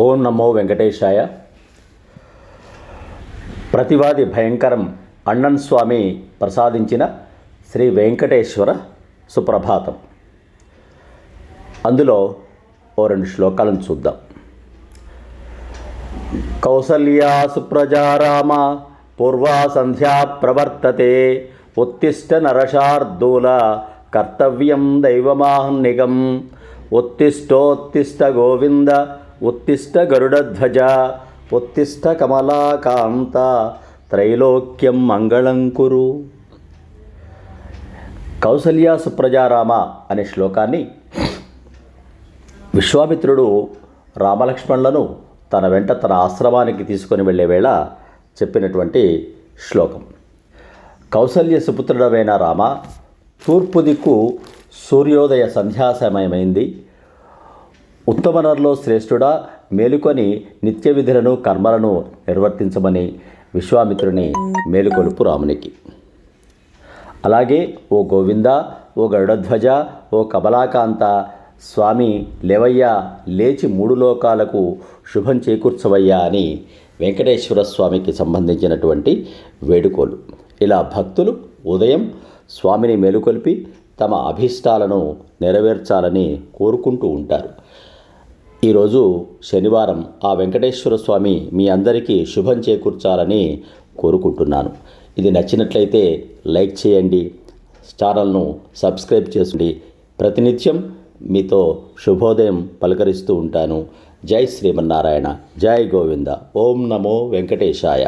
ఓం నమో వెంకటేశాయ. ప్రతివాది భయంకరం అన్నన్ స్వామి ప్రసాదించిన శ్రీ వెంకటేశ్వర సుప్రభాతం. అందులో ఓ రెండు శ్లోకాలను చూద్దాం. కౌసల్యా సుప్రజారామ పూర్వా సంధ్యా ప్రవర్తతే ఉత్తిష్ట నరశార్దూల కర్తవ్యం దైవమాహ్నిగం ఉత్తిష్టోత్తిష్ట గోవింద ఉత్తిష్ట గరుడధ్వజ ఉత్తిష్ట కమలాకాంత త్రైలోక్యం మంగళం కురు. కౌసల్యా సుప్రజారామ అనే శ్లోకాన్ని విశ్వామిత్రుడు రామలక్ష్మణులను తన వెంట తన ఆశ్రమానికి తీసుకొని వెళ్ళే వేళ చెప్పినటువంటి శ్లోకం. కౌసల్య సుపుత్రుడమైన రామ తూర్పు దిక్కు సూర్యోదయ సంధ్యాసమయమైంది. ఉత్తమనరులో శ్రేష్ఠుడా మేలుకొని నిత్య విధులను కర్మలను నిర్వర్తించమని విశ్వామిత్రుని మేలుకొలుపు రామునికి. అలాగే ఓ గోవింద ఓ గరుడధ్వజ ఓ కమలాకాంత స్వామి లేవయ్యా లేచి మూడు లోకాలకు శుభం చేకూర్చవయ్యా అని వెంకటేశ్వర స్వామికి సంబంధించినటువంటి వేడుకోలు. ఇలా భక్తులు ఉదయం స్వామిని మేలుకొల్పి తమ అభీష్టాలను నెరవేర్చాలని కోరుకుంటూ ఉంటారు. ఈరోజు శనివారం ఆ వెంకటేశ్వర స్వామి మీ అందరికీ శుభం చేకూర్చాలని కోరుకుంటున్నాను. ఇది నచ్చినట్లయితే లైక్ చేయండి ఛానల్ను సబ్స్క్రైబ్ చేయండి ప్రతినిత్యం మీతో శుభోదయం పలకరిస్తూ ఉంటాను. జై శ్రీమన్నారాయణ. జై గోవింద. ఓం నమో వెంకటేశాయ.